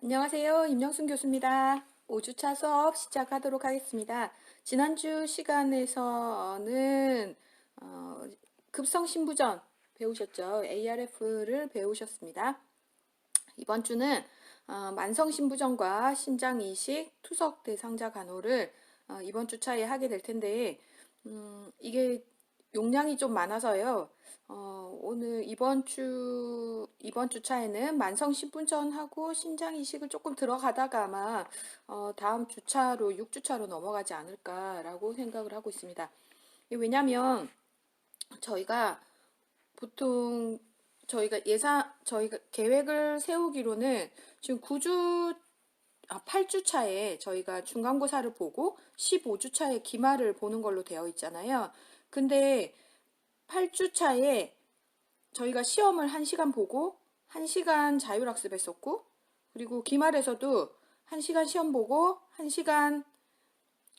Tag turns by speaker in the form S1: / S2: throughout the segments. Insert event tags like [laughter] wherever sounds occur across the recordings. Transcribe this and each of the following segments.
S1: 안녕하세요. 임영순 교수입니다. 5주차 수업 시작하도록 하겠습니다. 지난주 시간에서는 어, 급성신부전 배우셨죠? ARF를 배우셨습니다. 이번 주는 어, 만성신부전과 신장이식 투석 대상자 간호를 어, 이번 주차에 하게 될 텐데 음, 이게 용량이 좀 많아서요. 어, 오늘 이번 주 이번 주 차에는 만성 신분전하고 신장 이식을 조금 들어가다가 아마 어, 다음 주차로 6주차로 넘어가지 않을까라고 생각을 하고 있습니다. 이게 왜냐면 저희가 보통 저희가 예상 저희가 계획을 세우기로는 지금 9주 아, 8주 차에 저희가 중간고사를 보고 15주 차에 기말을 보는 걸로 되어 있잖아요. 근데 8주 차에 저희가 시험을 1시간 보고 1시간 자율학습 했었고 그리고 기말에서도 1시간 시험 보고 1시간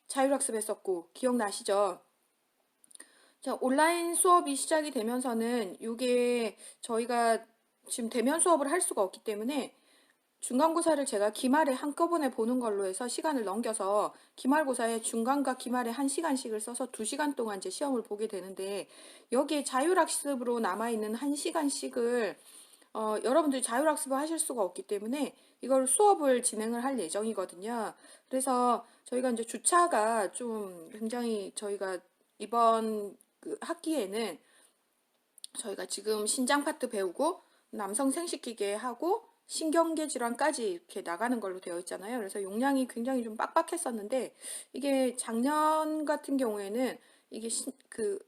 S1: 자율학습 했었고 기억나시죠? 자, 온라인 수업이 시작이 되면서는 이게 저희가 지금 대면 수업을 할 수가 없기 때문에 중간고사를 제가 기말에 한꺼번에 보는 걸로 해서 시간을 넘겨서 기말고사에 중간과 기말에 한 시간씩을 써서 두 시간 동안 이제 시험을 보게 되는데 여기에 자율학습으로 남아있는 한 시간씩을 어, 여러분들이 자율학습을 하실 수가 없기 때문에 이걸 수업을 진행을 할 예정이거든요. 그래서 저희가 이제 주차가 좀 굉장히 저희가 이번 그 학기에는 저희가 지금 신장 파트 배우고 남성 생식기계 하고 신경계 질환까지 이렇게 나가는 걸로 되어 있잖아요. 그래서 용량이 굉장히 좀 빡빡했었는데 이게 작년 같은 경우에는 이게 신, 그,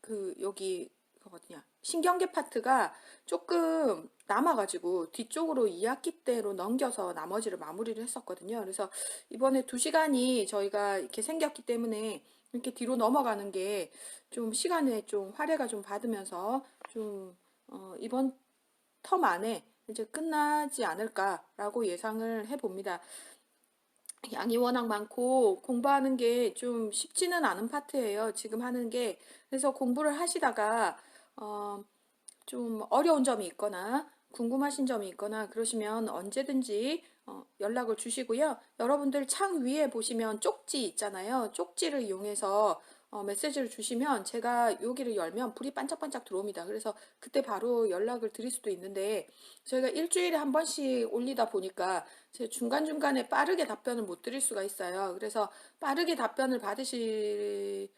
S1: 그 여기 그거든요. 신경계 파트가 조금 남아가지고 뒤쪽으로 2학기 때로 넘겨서 나머지를 마무리를 했었거든요. 그래서 이번에 두 시간이 저희가 이렇게 생겼기 때문에 이렇게 뒤로 넘어가는 게 좀 시간에 좀 할애가 좀 받으면서 좀 어, 이번 텀 안에 이제 끝나지 않을까라고 예상을 해봅니다. 양이 워낙 많고 공부하는 게 좀 쉽지는 않은 파트예요. 지금 하는 게. 그래서 공부를 하시다가 어, 좀 어려운 점이 있거나 궁금하신 점이 있거나 그러시면 언제든지 어, 연락을 주시고요. 여러분들 창 위에 보시면 쪽지 있잖아요. 쪽지를 이용해서 어, 메시지를 주시면 제가 여기를 열면 불이 반짝반짝 들어옵니다. 그래서 그때 바로 연락을 드릴 수도 있는데 저희가 일주일에 한 번씩 올리다 보니까 제 중간중간에 빠르게 답변을 못 드릴 수가 있어요. 그래서 빠르게 답변을 받으시려면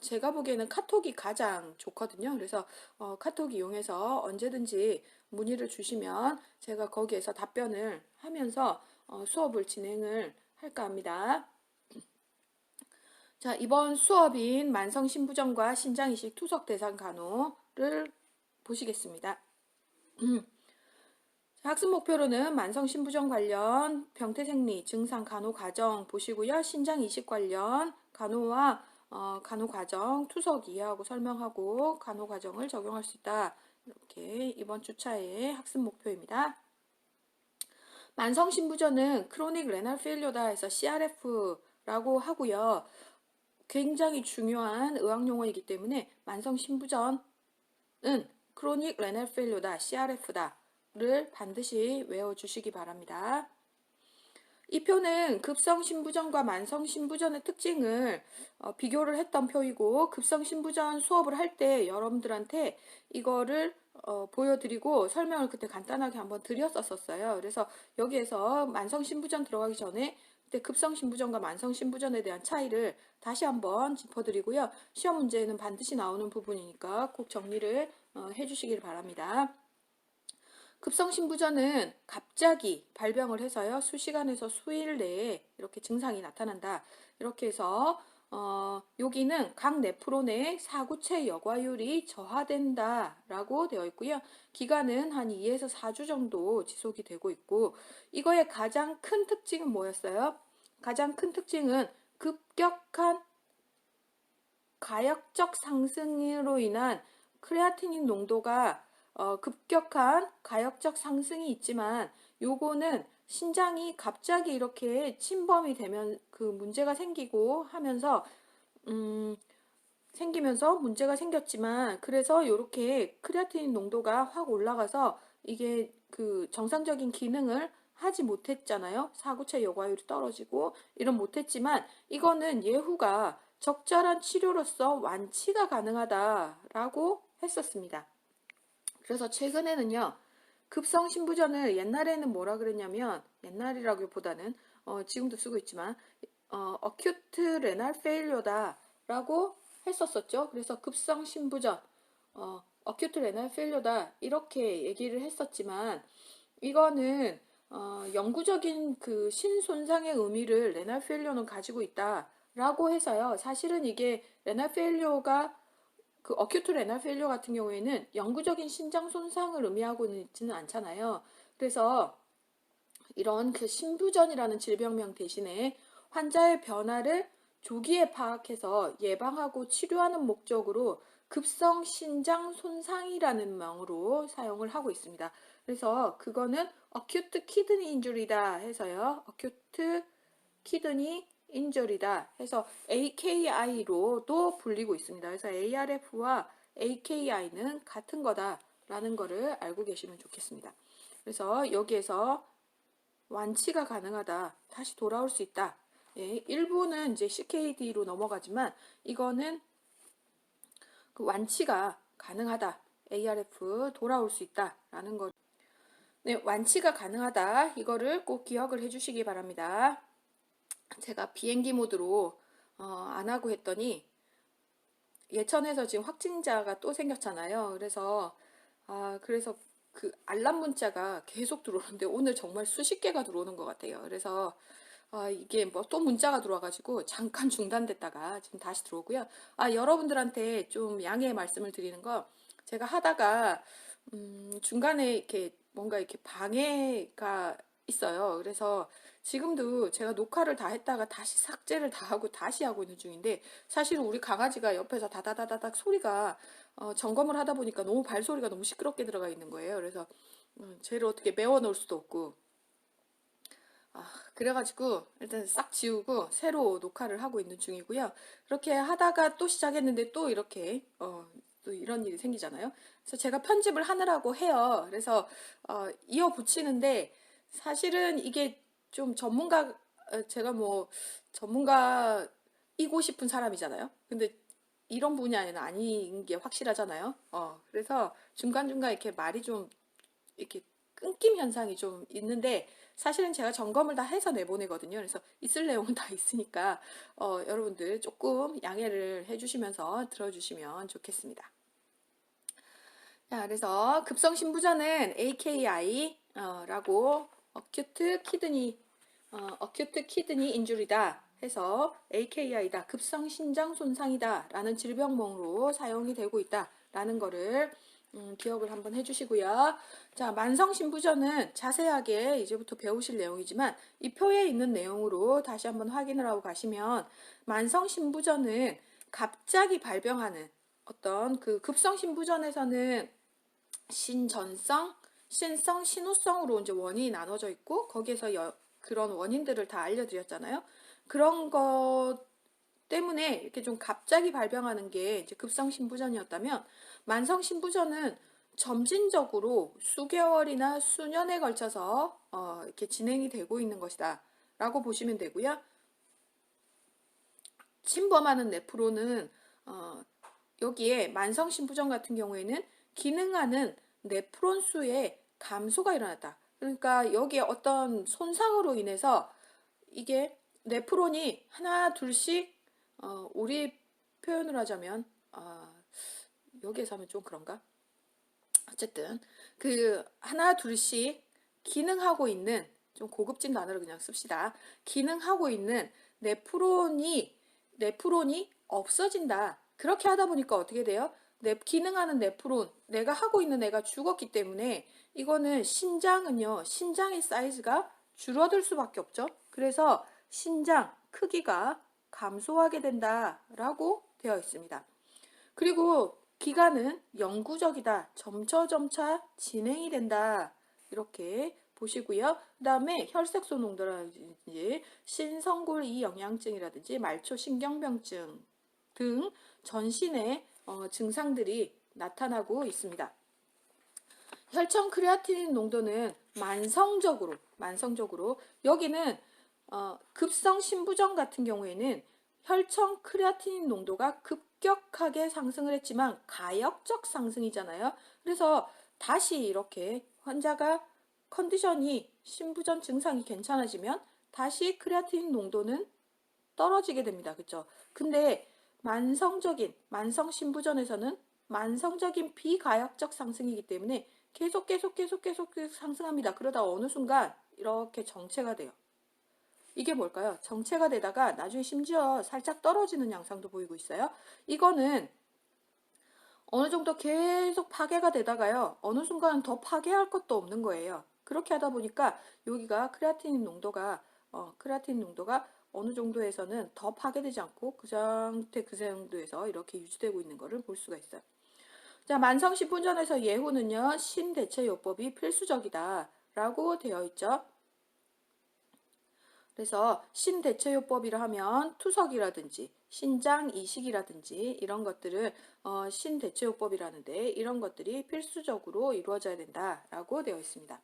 S1: 제가 보기에는 카톡이 가장 좋거든요. 그래서 어, 카톡 이용해서 언제든지 문의를 주시면 제가 거기에서 답변을 하면서 어, 수업을 진행을 할까 합니다. 자, 이번 수업인 만성 신부전과 신장 이식 투석 대상 간호를 보시겠습니다. 음. 학습 목표로는 만성 신부전 관련 병태 생리 증상 간호 과정 보시고요. 신장 이식 관련 간호와 어, 간호 과정 투석 이해하고 설명하고 간호 과정을 적용할 수 있다. 이렇게 이번 주차의 학습 목표입니다. 만성 신부전은 크로닉 레날 페일료다 해서 CRF라고 하고요. 굉장히 중요한 의학 용어이기 때문에 만성 신부전은 크로닉 레넬 페일로다 CRF다 를 반드시 외워주시기 바랍니다. 이 표는 급성 신부전과 만성 신부전의 특징을 어, 비교를 했던 표이고 급성 신부전 수업을 할 때 여러분들한테 이거를 어, 보여드리고 설명을 그때 간단하게 한번 드렸었어요. 그래서 여기에서 만성 신부전 들어가기 전에 그때 급성 신부전과 만성 신부전에 대한 차이를 다시 한번 짚어드리고요. 시험 문제에는 반드시 나오는 부분이니까 꼭 정리를 어, 해주시길 바랍니다. 급성 신부전은 갑자기 발병을 해서요. 수시간에서 수일 내에 이렇게 증상이 나타난다. 이렇게 해서 어, 여기는 각 네프론 의 사구체 여과율이 저하된다 라고 되어 있고요. 기간은 한 2에서 4주 정도 지속이 되고 있고 이거의 가장 큰 특징은 뭐였어요? 가장 큰 특징은 급격한 가역적 상승으로 인한 크레아티닌 농도가 어, 급격한 가역적 상승이 있지만 요거는 신장이 갑자기 이렇게 침범이 되면 그 문제가 생기고 하면서 음, 생기면서 문제가 생겼지만 그래서 이렇게 크레아틴 농도가 확 올라가서 이게 그 정상적인 기능을 하지 못했잖아요. 사구체 여과율이 떨어지고 이런 못했지만 이거는 예후가 적절한 치료로서 완치가 가능하다라고 했었습니다. 그래서 최근에는요. 급성 신부전을 옛날에는 뭐라 그랬냐면 옛날이라기보다는 어, 지금도 쓰고 있지만 어, acute renal failure다라고 했었었죠. 그래서 급성 신부전, 어, acute renal failure다 이렇게 얘기를 했었지만 이거는 어, 영구적인 그 신손상의 의미를 레날 페일리오는 가지고 있다 라고 해서요. 사실은 이게 레날 페일리오가 그 어큐트 레날 페일리오 같은 경우에는 영구적인 신장 손상을 의미하고는 있지는 않잖아요. 그래서 이런 그 신부전이라는 질병명 대신에 환자의 변화를 조기에 파악해서 예방하고 치료하는 목적으로 급성 신장 손상이라는 명으로 사용을 하고 있습니다. 그래서 그거는 acute kidney injury다 해서요. Injury다 해서 AKI로도 불리고 있습니다. 그래서 ARF와 AKI는 같은 거다 라는 거를 알고 계시면 좋겠습니다. 그래서 여기에서 완치가 가능하다. 다시 돌아올 수 있다. 예, 일부는 이제 CKD로 넘어가지만 이거는 그 완치가 가능하다. ARF 돌아올 수 있다 라는 거. 네, 완치가 가능하다. 이거를 꼭 기억을 해주시기 바랍니다. 제가 비행기 모드로 어, 안 하고 했더니 예천에서 지금 확진자가 또 생겼잖아요. 그래서 아 그래서 그 알람 문자가 계속 들어오는데 오늘 정말 수십 개가 들어오는 것 같아요. 그래서 아, 이게 뭐 또 문자가 들어와가지고 잠깐 중단됐다가 지금 다시 들어오고요. 아, 여러분들한테 좀 양해의 말씀을 드리는 거 제가 하다가 음, 중간에 이렇게 뭔가 이렇게 방해가 있어요. 그래서 지금도 제가 녹화를 다 했다가 다시 삭제를 다 하고 다시 하고 있는 중인데 사실은 우리 강아지가 옆에서 다다다다닥 소리가 어, 점검을 하다 보니까 너무 발소리가 너무 시끄럽게 들어가 있는 거예요. 그래서 음, 쟤를 어떻게 메워 놓을 수도 없고 아, 그래가지고 일단 싹 지우고 새로 녹화를 하고 있는 중이고요. 그렇게 하다가 또 시작했는데 또 이렇게 어, 또 이런 일이 생기잖아요. 그래서 제가 편집을 하느라고 해요. 그래서 어, 이어 붙이는데 사실은 이게 좀 전문가 어, 제가 뭐 전문가이고 싶은 사람이잖아요. 근데 이런 분야에는 아닌 게 확실하잖아요. 어, 그래서 중간중간 이렇게 말이 좀 이렇게 끊김 현상이 좀 있는데 사실은 제가 점검을 다 해서 내보내거든요. 그래서 있을 내용은 [laughs] 다 있으니까 어, 여러분들 조금 양해를 해주시면서 들어주시면 좋겠습니다. 자, 그래서 급성 신부전은 AKI라고 acute kidney 어, acute kidney injury다 해서 AKI다 급성 신장 손상이다 라는 질병명으로 사용이 되고 있다 라는 거를 음, 기억을 한번 해주시고요. 자, 만성신부전은 자세하게 이제부터 배우실 내용이지만 이 표에 있는 내용으로 다시 한번 확인을 하고 가시면 만성신부전은 갑자기 발병하는 어떤 그 급성신부전에서는 신전성, 신성, 신우성으로 이제 원인이 나눠져 있고 거기에서 여, 그런 원인들을 다 알려드렸잖아요. 그런 것 때문에 이렇게 좀 갑자기 발병하는 게 이제 급성신부전이었다면 만성신부전은 점진적으로 수개월이나 수년에 걸쳐서 어, 이렇게 진행이 되고 있는 것이다 라고 보시면 되고요. 침범하는 네프로는 어, 여기에 만성신부전 같은 경우에는 기능하는 네프론 수의 감소가 일어났다. 그러니까 여기에 어떤 손상으로 인해서 이게 네프론이 하나 둘씩 어, 우리 표현을 하자면 어, 여기에서 하면 좀 그런가? 어쨌든 그 하나 둘씩 기능하고 있는 좀 고급진 단어를 그냥 씁시다. 기능하고 있는 네프론이 네프론이 없어진다. 그렇게 하다 보니까 어떻게 돼요? 내 기능하는 네프론 내가 하고 있는 애가 죽었기 때문에 이거는 신장은요 신장의 사이즈가 줄어들 수밖에 없죠. 그래서 신장 크기가 감소하게 된다라고 되어 있습니다. 그리고 기간은 영구적이다. 점차점차 진행이 된다. 이렇게 보시고요. 그 다음에 혈색소 농도라든지 신성골 이영양증이라든지 말초 신경병증 등 전신의 어, 증상들이 나타나고 있습니다. 혈청 크레아틴 농도는 만성적으로, 만성적으로 여기는 어, 급성 신부전 같은 경우에는 혈청 크레아틴인 농도가 급격하게 상승을 했지만 가역적 상승이잖아요. 그래서 다시 이렇게 환자가 컨디션이 신부전 증상이 괜찮아지면 다시 크레아틴 농도는 떨어지게 됩니다. 그렇죠? 근데 만성적인 만성 신부전에서는 만성적인 비가역적 상승이기 때문에 계속 계속 계속 계속 계속 상승합니다. 그러다 어느 순간 이렇게 정체가 돼요. 이게 뭘까요? 정체가 되다가 나중에 심지어 살짝 떨어지는 양상도 보이고 있어요. 이거는 어느 정도 계속 파괴가 되다가요. 어느 순간 더 파괴할 것도 없는 거예요. 그렇게 하다 보니까 여기가 크레아틴 농도가 어, 크레아틴 농도가 어느 정도에서는 더 파괴되지 않고 그 상태 그 정도에서 이렇게 유지되고 있는 것을 볼 수가 있어요. 자, 만성 신분전에서 예후는요, 신대체요법이 필수적이다 라고 되어 있죠. 그래서 신대체요법이라 하면 투석이라든지 신장 이식이라든지 이런 것들을 어, 신대체요법이라는데 이런 것들이 필수적으로 이루어져야 된다라고 되어 있습니다.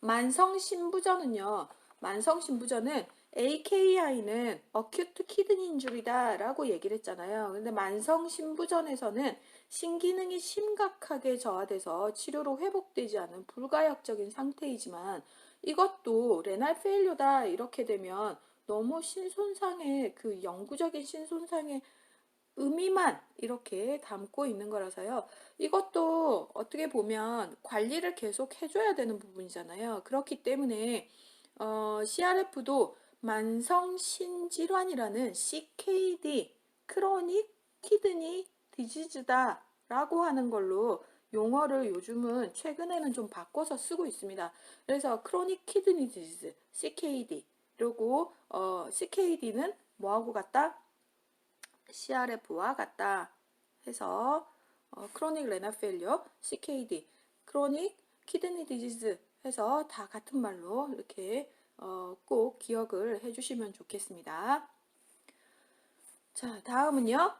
S1: 만성신부전은요. 만성신부전은 AKI는 acute kidney injury다라고 얘기를 했잖아요. 근데 만성 신부전에서는 신기능이 심각하게 저하돼서 치료로 회복되지 않은 불가역적인 상태이지만 이것도 레날 페일료다 이렇게 되면 너무 신손상의 그 영구적인 신손상의 의미만 이렇게 담고 있는 거라서요. 이것도 어떻게 보면 관리를 계속 해줘야 되는 부분이잖아요. 그렇기 때문에 어, CRF도 만성신질환이라는 CKD, 크로닉 키드니 디지즈다 라고 하는 걸로 용어를 요즘은 최근에는 좀 바꿔서 쓰고 있습니다. 그래서 크로닉 키드니 디지즈, CKD 그리고 어, CKD는 뭐하고 같다? CRF와 같다 해서 어, 크로닉 레나 페일리어, CKD, 크로닉 키드니 디지즈 해서 다 같은 말로 이렇게 어, 꼭 기억을 해주시면 좋겠습니다. 자, 다음은요.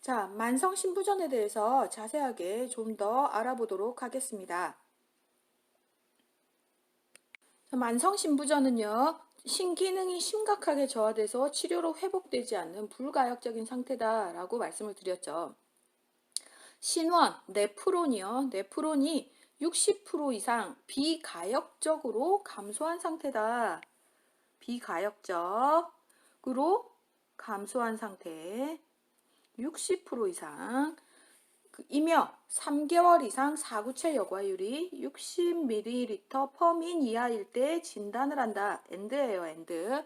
S1: 자, 만성신부전에 대해서 자세하게 좀 더 알아보도록 하겠습니다. 만성신부전은요, 신기능이 심각하게 저하돼서 치료로 회복되지 않는 불가역적인 상태다라고 말씀을 드렸죠. 신원, 네프론이요. 네프론이 60% 이상 비가역적으로 감소한 상태다. 비가역적으로 감소한 상태. 60% 이상. 그 이며 3개월 이상 사구체 여과율이 60ml 퍼민 이하일 때 진단을 한다. 엔드예요, 엔드.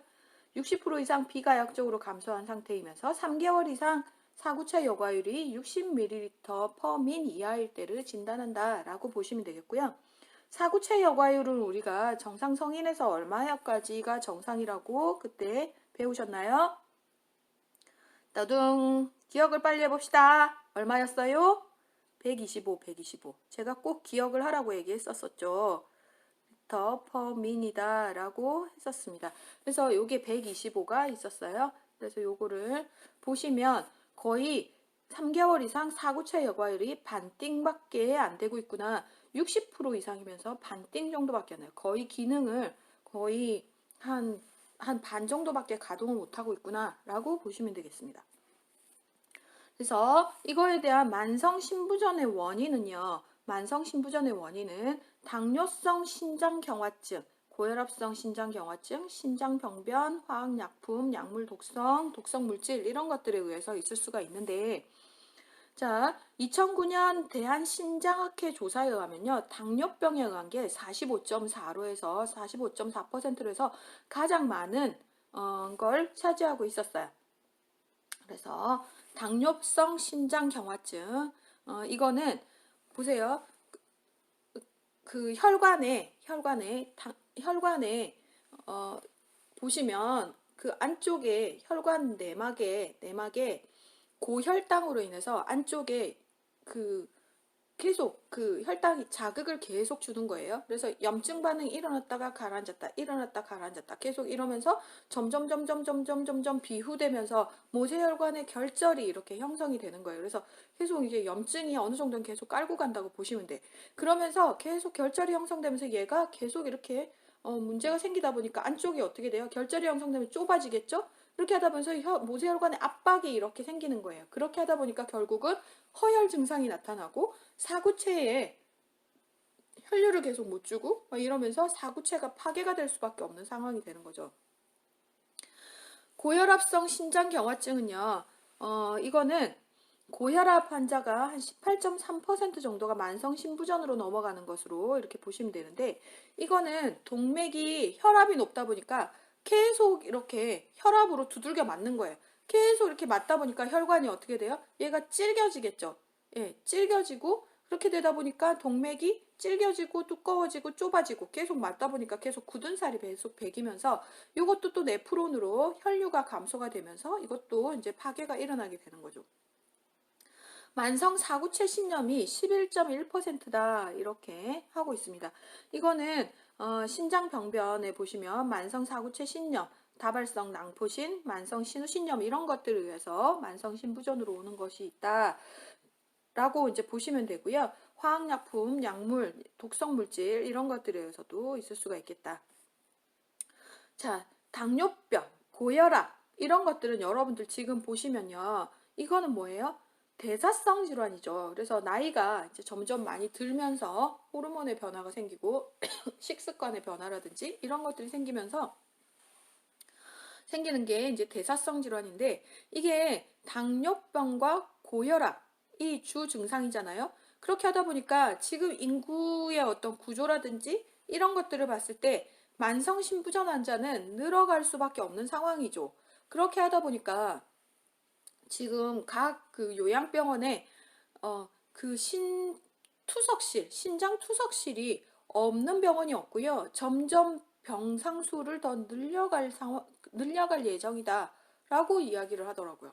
S1: 60% 이상 비가역적으로 감소한 상태이면서 3개월 이상 사구체 여과율이 60ml 퍼민 이하일 때를 진단한다 라고 보시면 되겠고요. 사구체 여과율은 우리가 정상 성인에서 얼마까지가 정상이라고 그때 배우셨나요? 따둥 기억을 빨리 해봅시다. 얼마였어요? 125, 125. 제가 꼭 기억을 하라고 얘기했었었죠. 더 퍼민이다 라고 했었습니다. 그래서 요게 125가 있었어요. 그래서 요거를 보시면 거의 3개월 이상 사구체 여과율이 반띵밖에 안 되고 있구나. 60% 이상이면서 반띵 정도밖에 안 해요. 거의 기능을 거의 한 한 반 정도밖에 가동을 못하고 있구나 라고 보시면 되겠습니다. 그래서 이거에 대한 만성신부전의 원인은요. 만성신부전의 원인은 당뇨성 신장경화증, 고혈압성 신장경화증, 신장병변, 화학약품, 약물 독성, 독성물질 이런 것들에 의해서 있을 수가 있는데 자, 2009년 대한신장학회 조사에 의하면요. 당뇨병에 의한 게 45.4로에서 45.4%로 해서 가장 많은 어, 걸 차지하고 있었어요. 그래서 당뇨성 신장경화증 어, 이거는 보세요. 그, 그 혈관에 혈관에 당, 혈관에 어, 보시면 그 안쪽에 혈관 내막에 내막에 고혈당으로 인해서 안쪽에 그 계속 그 혈당이 자극을 계속 주는 거예요. 그래서 염증 반응이 일어났다가 가라앉았다, 일어났다 가라앉았다 계속 이러면서 점점 점점 점점 점점 비후되면서 모세혈관의 결절이 이렇게 형성이 되는 거예요. 그래서 계속 이제 염증이 어느 정도는 계속 깔고 간다고 보시면 돼. 그러면서 계속 결절이 형성되면서 얘가 계속 이렇게 어, 문제가 생기다 보니까 안쪽이 어떻게 돼요? 결절이 형성되면 좁아지겠죠? 그렇게 하다 보면서 혀, 모세혈관의 압박이 이렇게 생기는 거예요. 그렇게 하다 보니까 결국은 허혈 증상이 나타나고 사구체에 혈류를 계속 못 주고 막 이러면서 사구체가 파괴가 될 수밖에 없는 상황이 되는 거죠. 고혈압성 신장 경화증은요, 어, 이거는 고혈압 환자가 한 18.3% 정도가 만성 신부전으로 넘어가는 것으로 이렇게 보시면 되는데, 이거는 동맥이 혈압이 높다 보니까 계속 이렇게 혈압으로 두들겨 맞는 거예요. 계속 이렇게 맞다 보니까 혈관이 어떻게 돼요? 얘가 찔겨지겠죠. 예, 찔겨지고 그렇게 되다 보니까 동맥이 찔겨지고 두꺼워지고 좁아지고 계속 맞다 보니까 계속 굳은 살이 계속 배기면서 이것도 또 네프론으로 혈류가 감소가 되면서 이것도 이제 파괴가 일어나게 되는 거죠. 만성 사구체 신염이 11.1%다 이렇게 하고 있습니다. 이거는 어, 신장병변에 보시면 만성 사구체 신염, 다발성 낭포신, 만성 신우신염 이런 것들을 위해서 만성 신부전으로 오는 것이 있다. 라고 이제 보시면 되고요. 화학약품, 약물, 독성 물질 이런 것들에 의해서도 있을 수가 있겠다. 자, 당뇨병, 고혈압 이런 것들은 여러분들 지금 보시면요. 이거는 뭐예요? 대사성 질환이죠. 그래서 나이가 이제 점점 많이 들면서 호르몬의 변화가 생기고 [clears throat] 식습관의 변화라든지 이런 것들이 생기면서 생기는 게 이제 대사성 질환인데 이게 당뇨병과 고혈압이 주 증상이잖아요. 그렇게 하다 보니까 지금 인구의 어떤 구조라든지 이런 것들을 봤을 때 만성 신부전 환자는 늘어갈 수밖에 없는 상황이죠. 그렇게 하다 보니까 지금 각 그 요양병원에 어 그 신 투석실, 신장 투석실이 없는 병원이 없고요. 점점 병상 수를 더 늘려갈 상황, 늘려갈 예정이다 라고 이야기를 하더라고요.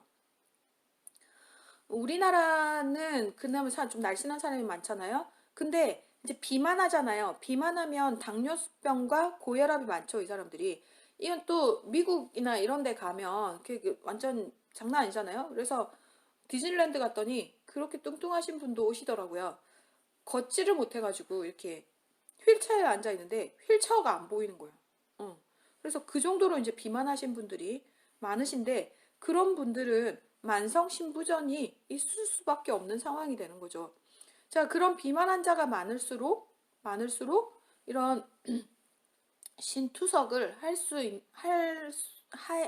S1: 우리나라는 그나마 좀 날씬한 사람이 많잖아요. 근데 이제 비만하잖아요. 비만하면 당뇨병과 고혈압이 많죠, 이 사람들이. 이건 또 미국이나 이런 데 가면 그 완전 장난 아니잖아요. 그래서 디즈니랜드 갔더니 그렇게 뚱뚱하신 분도 오시더라고요. 걷지를 못해가지고 이렇게 휠체어에 앉아 있는데 휠체어가 안 보이는 거예요. 어. 그래서 그 정도로 이제 비만하신 분들이 많으신데 그런 분들은 만성 신부전이 있을 수밖에 없는 상황이 되는 거죠. 자, 그런 비만 환자가 많을수록 많을수록 이런 [clears throat] 신투석을 할 수, 할,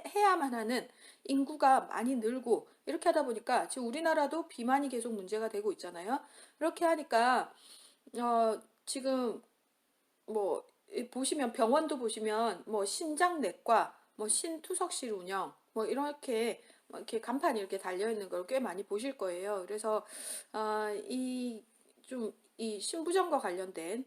S1: 해야만 하는 인구가 많이 늘고 이렇게 하다 보니까 지금 우리나라도 비만이 계속 문제가 되고 있잖아요. 이렇게 하니까 어, 지금 뭐 보시면 병원도 보시면 뭐 신장내과, 뭐 신투석실 운영, 뭐 이렇게 뭐 이렇게 간판이 이렇게 달려 있는 걸 꽤 많이 보실 거예요. 그래서 어, 이좀 이 신부전과 관련된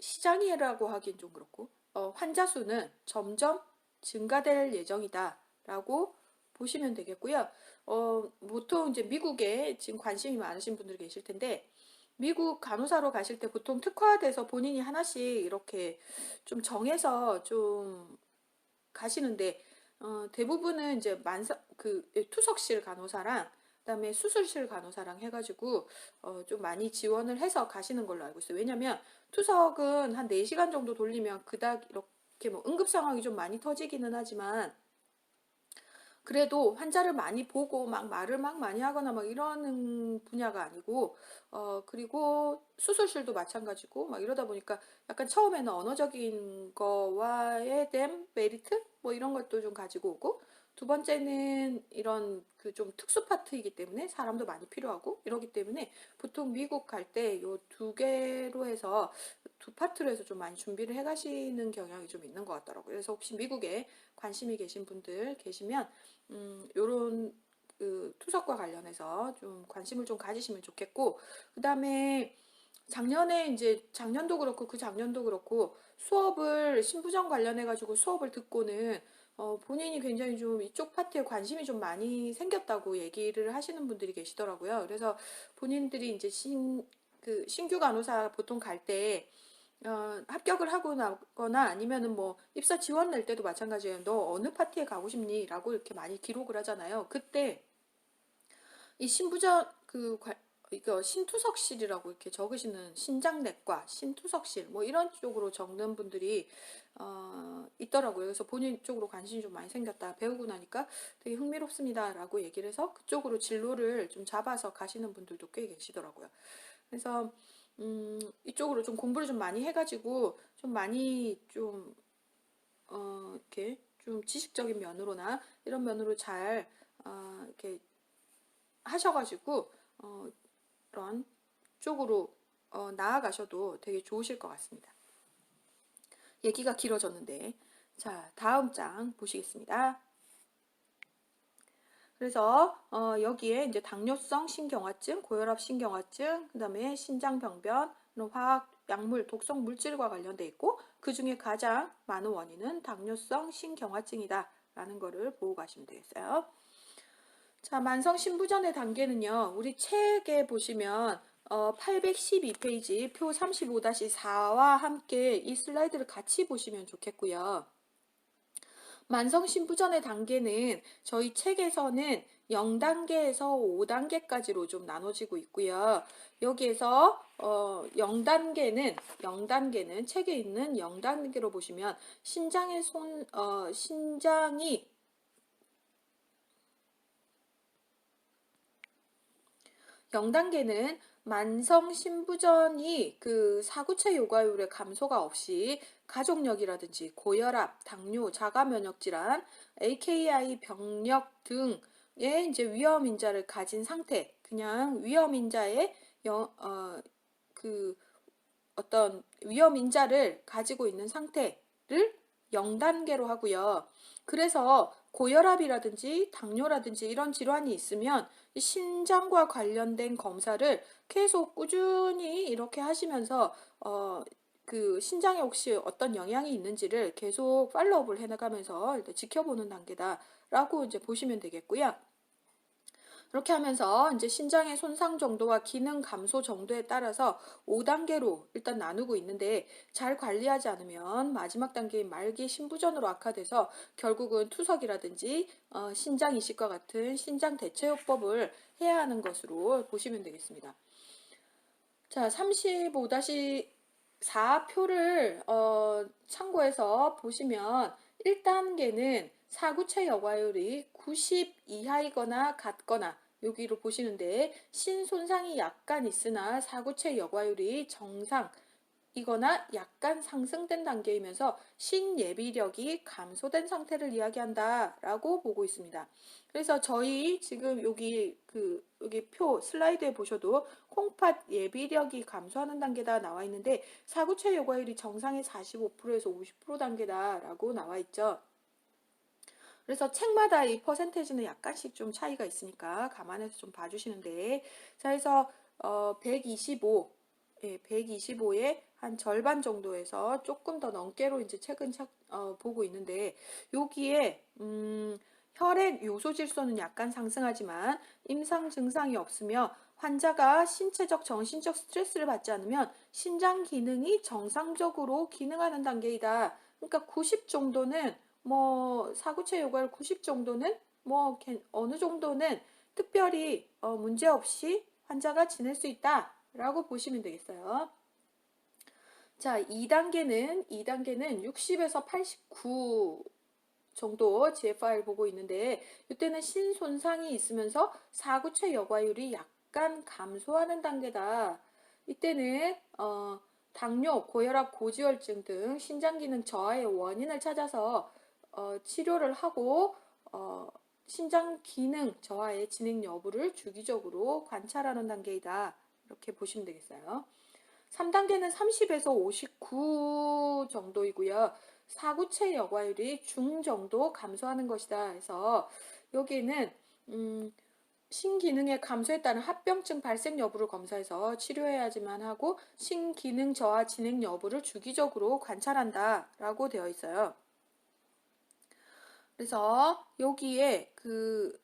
S1: 시장이라고 하긴 좀 그렇고 어, 환자 수는 점점 증가될 예정이다 라고 보시면 되겠고요. 어, 보통 이제 미국에 지금 관심이 많으신 분들이 계실 텐데 미국 간호사로 가실 때 보통 특화돼서 본인이 하나씩 이렇게 좀 정해서 좀 가시는데 어, 대부분은 이제 만사 그 투석실 간호사랑 그다음에 수술실 간호사랑 해가지고 어, 좀 많이 지원을 해서 가시는 걸로 알고 있어요. 왜냐면 투석은 한 4시간 정도 돌리면 그닥 이렇게 뭐 응급 상황이 좀 많이 터지기는 하지만 그래도 환자를 많이 보고 막 말을 막 많이 하거나 막 이러는 분야가 아니고 어 그리고 수술실도 마찬가지고 막 이러다 보니까 약간 처음에는 언어적인 거와의 댐 메리트 뭐 이런 것도 좀 가지고 오고 두 번째는 이런 그 좀 특수 파트이기 때문에 사람도 많이 필요하고 이러기 때문에 보통 미국 갈 때 요 두 개로 해서 두 파트로 해서 좀 많이 준비를 해 가시는 경향이 좀 있는 것 같더라고요. 그래서 혹시 미국에 관심이 계신 분들 계시면 음, 요런 그 투석과 관련해서 좀 관심을 좀 가지시면 좋겠고 그 다음에 작년에 이제 작년도 그렇고 그 작년도 그렇고 수업을 신부전 관련해 가지고 수업을 듣고는 어, 본인이 굉장히 좀 이쪽 파트에 관심이 좀 많이 생겼다고 얘기를 하시는 분들이 계시더라고요. 그래서 본인들이 이제 신, 그 신규 간호사 보통 갈때 어, 합격을 하고 나거나 아니면은 뭐 입사 지원 낼 때도 마찬가지예요. 너 어느 파티에 가고 싶니? 라고 이렇게 많이 기록을 하잖아요. 그때 이 신부전 그 관- 이거 신투석실이라고 이렇게 적으시는 신장내과, 신투석실 뭐 이런 쪽으로 적는 분들이 어, 있더라고요. 그래서 본인 쪽으로 관심이 좀 많이 생겼다. 배우고 나니까 되게 흥미롭습니다 라고 얘기를 해서 그쪽으로 진로를 좀 잡아서 가시는 분들도 꽤 계시더라고요. 그래서 음, 이쪽으로 좀 공부를 좀 많이 해가지고 좀 많이 좀 어, 이렇게 좀 지식적인 면으로나 이런 면으로 잘 어, 이렇게 하셔가지고 어, 그런 쪽으로 어, 나아가셔도 되게 좋으실 것 같습니다. 얘기가 길어졌는데 자 다음 장 보시겠습니다. 그래서 어, 여기에 이제 당뇨성 신경화증, 고혈압 신경화증, 그 다음에 신장병변, 화학 약물, 독성 물질과 관련돼 있고 그 중에 가장 많은 원인은 당뇨성 신경화증이다 라는 거를 보고 가시면 되겠어요. 자, 만성 신부전의 단계는요. 우리 책에 보시면 어, 812페이지 표 35-4와 함께 이 슬라이드를 같이 보시면 좋겠고요. 만성 신부전의 단계는 저희 책에서는 0단계에서 5단계까지로 좀 나눠지고 있고요. 여기에서 어, 0단계는 0단계는 책에 있는 0단계로 보시면 신장의 손 어, 신장이 영단계는 만성 신부전이 그 사구체 요가율의 감소가 없이 가족력이라든지 고혈압, 당뇨, 자가 면역 질환, AKI 병력 등의 이제 위험 인자를 가진 상태, 그냥 위험 인자의 영, 어, 그 어떤 위험 인자를 가지고 있는 상태를 0단계로 하고요. 그래서 고혈압이라든지 당뇨라든지 이런 질환이 있으면 신장과 관련된 검사를 계속 꾸준히 이렇게 하시면서 어, 그 신장에 혹시 어떤 영향이 있는지를 계속 팔로우업을 해나가면서 지켜보는 단계다라고 이제 보시면 되겠고요. 그렇게 하면서 이제 신장의 손상 정도와 기능 감소 정도에 따라서 5단계로 일단 나누고 있는데 잘 관리하지 않으면 마지막 단계인 말기 신부전으로 악화돼서 결국은 투석이라든지 어, 신장 이식과 같은 신장 대체요법을 해야 하는 것으로 보시면 되겠습니다. 자, 35-4표를 어, 참고해서 보시면 1단계는 사구체 여과율이 90 이하이거나 같거나 여기로 보시는데 신손상이 약간 있으나 사구체 여과율이 정상이거나 약간 상승된 단계이면서 신예비력이 감소된 상태를 이야기한다 라고 보고 있습니다. 그래서 저희 지금 여기 그 여기 표 슬라이드에 보셔도 콩팥 예비력이 감소하는 단계다 나와 있는데 사구체 여과율이 정상의 45%에서 50% 단계다 라고 나와 있죠. 그래서 책마다 이 퍼센테이지는 약간씩 좀 차이가 있으니까 감안해서 좀 봐주시는데 자 그래서 어, 125 예, 125의 한 절반 정도에서 조금 더 넘게로 이제 책은 착, 어, 보고 있는데 여기에 음, 혈액 요소 질소는 약간 상승하지만 임상 증상이 없으며 환자가 신체적 정신적 스트레스를 받지 않으면 신장 기능이 정상적으로 기능하는 단계이다. 그러니까 90 정도는 뭐 사구체 요가를 90 정도는 뭐 어느 정도는 특별히 어 문제 없이 환자가 지낼 수 있다 라고 보시면 되겠어요. 자, 2단계는 2단계는 60에서 89 정도 GFR 보고 있는데 이때는 신손상이 있으면서 사구체 여과율이 약간 감소하는 단계다. 이때는 어, 당뇨, 고혈압, 고지혈증 등 신장 기능 저하의 원인을 찾아서 어, 치료를 하고 어, 신장 기능 저하의 진행 여부를 주기적으로 관찰하는 단계이다. 이렇게 보시면 되겠어요. 3단계는 30에서 59 정도이고요. 사구체 여과율이 중 정도 감소하는 것이다 해서 여기는 음, 신기능의 감소에 따른 합병증 발생 여부를 검사해서 치료해야지만 하고 신기능 저하 진행 여부를 주기적으로 관찰한다 라고 되어 있어요. 그래서 여기에 그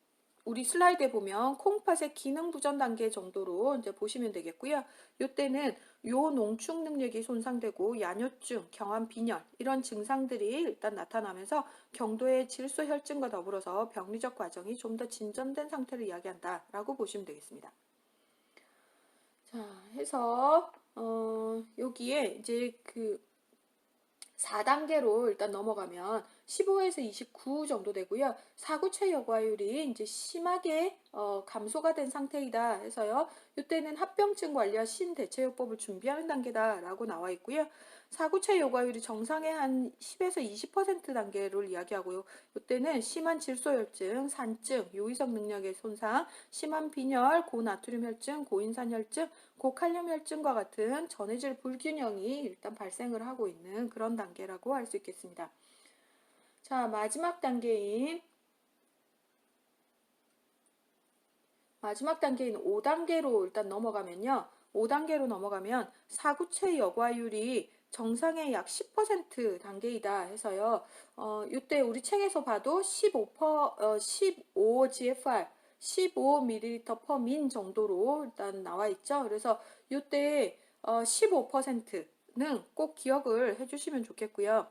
S1: 우리 슬라이드에 보면 콩팥의 기능 부전 단계 정도로 이제 보시면 되겠고요. 이때는 요 농축 능력이 손상되고 야뇨증, 경한 빈혈 이런 증상들이 일단 나타나면서 경도의 질소 혈증과 더불어서 병리적 과정이 좀 더 진전된 상태를 이야기한다라고 보시면 되겠습니다. 자, 해서 어, 여기에 이제 그 4단계로 일단 넘어가면 15에서 29 정도 되고요. 사구체 여과율이 이제 심하게 어, 감소가 된 상태이다 해서요. 이때는 합병증 관리와 신대체요법을 준비하는 단계다라고 나와 있고요. 사구체 요과율이 정상의 한 10에서 20% 단계를 이야기하고요. 이때는 심한 질소혈증, 산증, 요이석 능력의 손상, 심한 빈혈, 고나트륨 혈증, 고인산 혈증, 고칼륨 혈증과 같은 전해질 불균형이 일단 발생을 하고 있는 그런 단계라고 할 수 있겠습니다. 자, 마지막 단계인 마지막 단계인 5단계로 일단 넘어가면요. 5단계로 넘어가면 사구체 여과율이 정상의 약 10% 단계이다 해서요. 어, 이때 우리 책에서 봐도 15, 어, 15 GFR, 15ml per min 정도로 일단 나와 있죠. 그래서 이때 어, 15%는 꼭 기억을 해주시면 좋겠고요.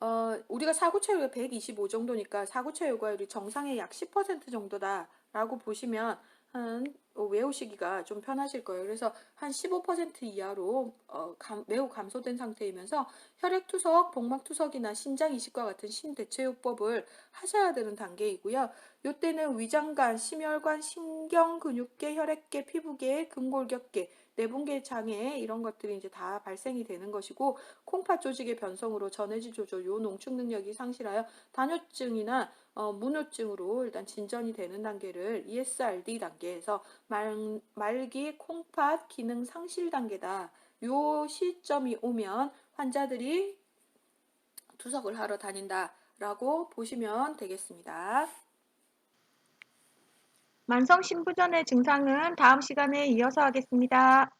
S1: 어, 우리가 사구체율이 125 정도니까 사구체 요과율이 정상의 약 10% 정도다 라고 보시면 한 어, 외우시기가 좀 편하실 거예요. 그래서 한 15% 이하로 어, 감, 매우 감소된 상태이면서 혈액투석, 복막투석이나 신장 이식과 같은 신대체요법을 하셔야 되는 단계이고요. 이때는 위장관, 심혈관, 신경, 근육계, 혈액계, 피부계, 근골격계, 내분계 장애 이런 것들이 이제 다 발생이 되는 것이고 콩팥 조직의 변성으로 전해질 조절, 요 농축 능력이 상실하여 단뇨증이나 어, 문효증으로 일단 진전이 되는 단계를 ESRD 단계에서 말, 말기 콩팥 기능 상실 단계다. 요 시점이 오면 환자들이 투석을 하러 다닌다라고 보시면 되겠습니다.
S2: 만성 신부전의 증상은 다음 시간에 이어서 하겠습니다.